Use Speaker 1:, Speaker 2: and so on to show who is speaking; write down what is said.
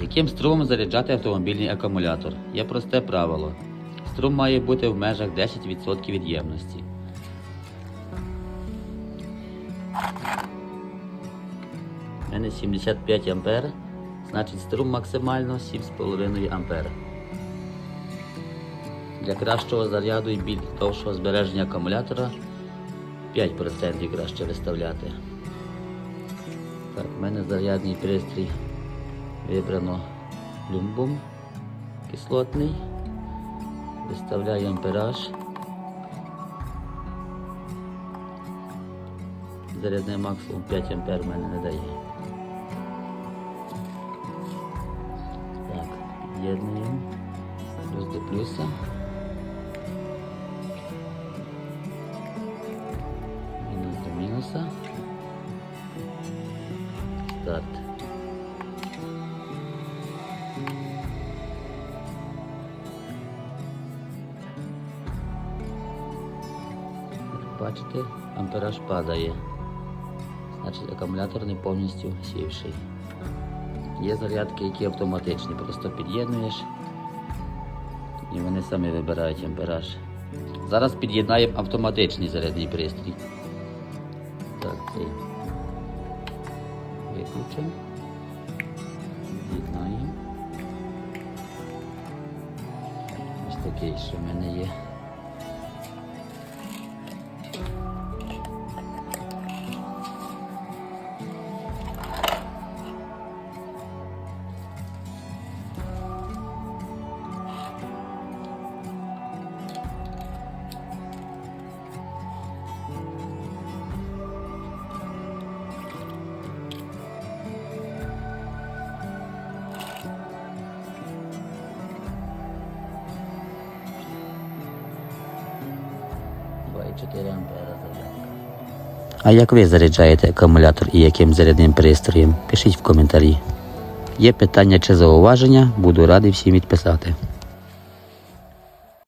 Speaker 1: Яким струмом заряджати автомобільний акумулятор? Є просте правило. Струм має бути в межах 10% від ємності. У мене 75 ампер, значить струм максимально 7,5 ампер. Для кращого заряду і більш довшого збереження акумулятора 5% краще виставляти. Так, в мене зарядний пристрій вибрано люмбум кислотний. Виставляю ампераж. Зарядний максимум 5 ампер в мене не дає. Так, під'єднуємо. Плюс до плюса. Мінус до мінуса. Старт. Бачите, ампераж падає. Значить акумулятор не повністю сівший. Є зарядки, які автоматичні, просто під'єднуєш і вони самі вибирають ампераж. Зараз під'єднаємо автоматичний зарядний пристрій. Так, цей виключимо. Під'єднаємо. Ось такий, що в мене є. Два і 4 ампера зарядка. А як ви заряджаєте акумулятор і яким зарядним пристроєм? Пишіть в коментарі. Є питання чи зауваження, буду радий всім відписати.